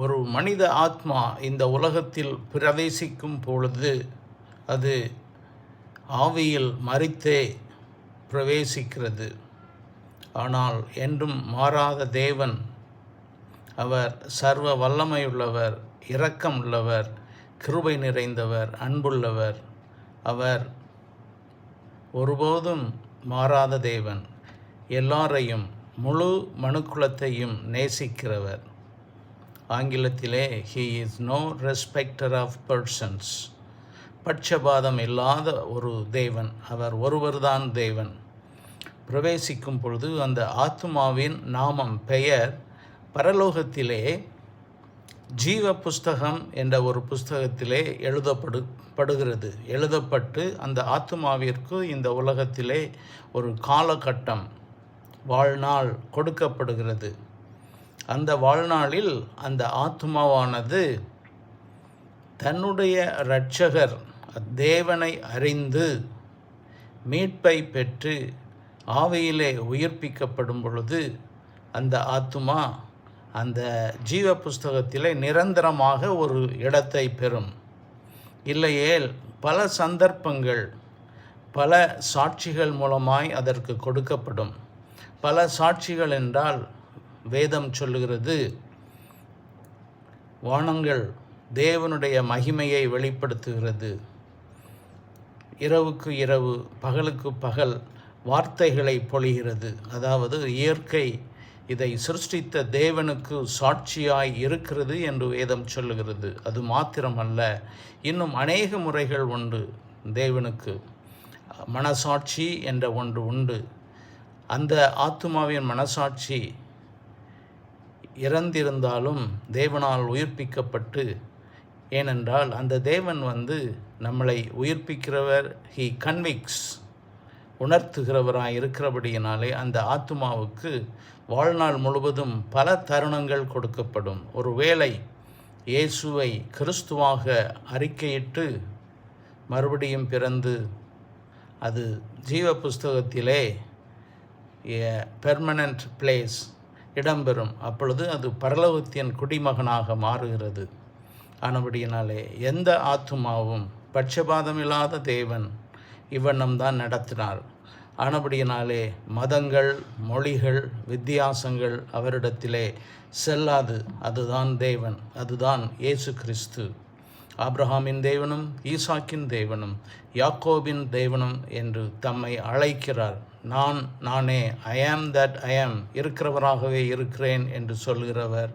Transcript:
ஒரு மனித ஆத்மா இந்த உலகத்தில் பிரவேசிக்கும் பொழுது அது ஆவியில் மறித்தே பிரவேசிக்கிறது. ஆனால் என்றும் மாறாத தேவன் அவர் சர்வ வல்லமையுள்ளவர் இரக்கம் உள்ளவர் கிருபை நிறைந்தவர் அன்புள்ளவர். அவர் ஒருபோதும் மாறாத தேவன். எல்லாரையும் முழு மனுக்குலத்தையும் நேசிக்கிறவர். ஆங்கிலத்திலே he is no respecter of persons பட்சபாதம் இல்லாத ஒரு தேவன் அவர் ஒருவர்தான் தேவன். பிரவேசிக்கும் பொழுது அந்த ஆத்மாவின் நாமம் பெயர் பரலோகத்திலே ஜீவ புஸ்தகம் என்ற ஒரு புஸ்தகத்திலே எழுதப்படு படுகிறது. எழுதப்பட்டு அந்த ஆத்மாவிற்கு இந்த உலகத்திலே ஒரு காலகட்டம் வாழ்நாள் கொடுக்கப்படுகிறது. அந்த வாழ்நாளில் அந்த ஆத்மாவானது தன்னுடைய இரட்சகர் தேவனை அறிந்து மீட்பை பெற்று ஆவியிலே உயிர்ப்பிக்கப்படும் பொழுது அந்த ஆத்மா அந்த ஜீவ புஸ்தகத்திலே நிரந்தரமாக ஒரு இடத்தை பெறும். இல்லையேல் பல சந்தர்ப்பங்கள் பல சாட்சிகள் மூலமாய் அதற்கு கொடுக்கப்படும். பல சாட்சிகள் என்றால் வேதம் சொல்லுகிறது. வானங்கள் தேவனுடைய மகிமையை வெளிப்படுத்துகிறது. இரவுக்கு இரவு பகலுக்கு பகல் வார்த்தைகளை பொழிகிறது. அதாவது இயற்கை இதை சிருஷ்டித்த தேவனுக்கு சாட்சியாய் இருக்கிறது என்று வேதம் சொல்லுகிறது. அது மாத்திரமல்ல இன்னும் அநேக முறைகள் உண்டு தேவனுக்கு. மனசாட்சி என்ற ஒன்று உண்டு. அந்த ஆத்மாவின் மனசாட்சி இறந்திருந்தாலும் தேவனால் உயிர்ப்பிக்கப்பட்டு ஏனென்றால் அந்த தேவன் வந்து நம்மளை உயிர்ப்பிக்கிறவர் ஹி கன்விக்ஸ் உணர்த்துகிறவராக இருக்கிறபடியினாலே அந்த ஆத்மாவுக்கு வாழ்நாள் முழுவதும் பல தருணங்கள் கொடுக்கப்படும். ஒருவேளை இயேசுவை கிறிஸ்துவாக அறிக்கையிட்டு மறுபடியும் பிறந்து அது ஜீவ புஸ்தகத்திலே பெர்மனன்ட் பிளேஸ் இடம்பெறும். அப்பொழுது அது பரலோகத்தின் குடிமகனாக மாறுகிறது. ஆனபடியினாலே எந்த ஆத்துமாவும் பட்சபாதம் இல்லாத தேவன் இவ்வண்ணம்தான் நடத்தினார். ஆனபடியினாலே மதங்கள் மொழிகள் வித்தியாசங்கள் அவரிடத்திலே செல்லாது. அதுதான் தேவன். அதுதான் இயேசு கிறிஸ்து. ஆப்ரஹாமின் தேவனும் ஈசாக்கின் தேவனும் யாக்கோபின் தேவனும் என்று தம்மை அழைக்கிறார். நான் நானே ஐ ஆம் தட் ஐ ஆம் இருக்கிறவராகவே இருக்கிறேன் என்று சொல்கிறவர்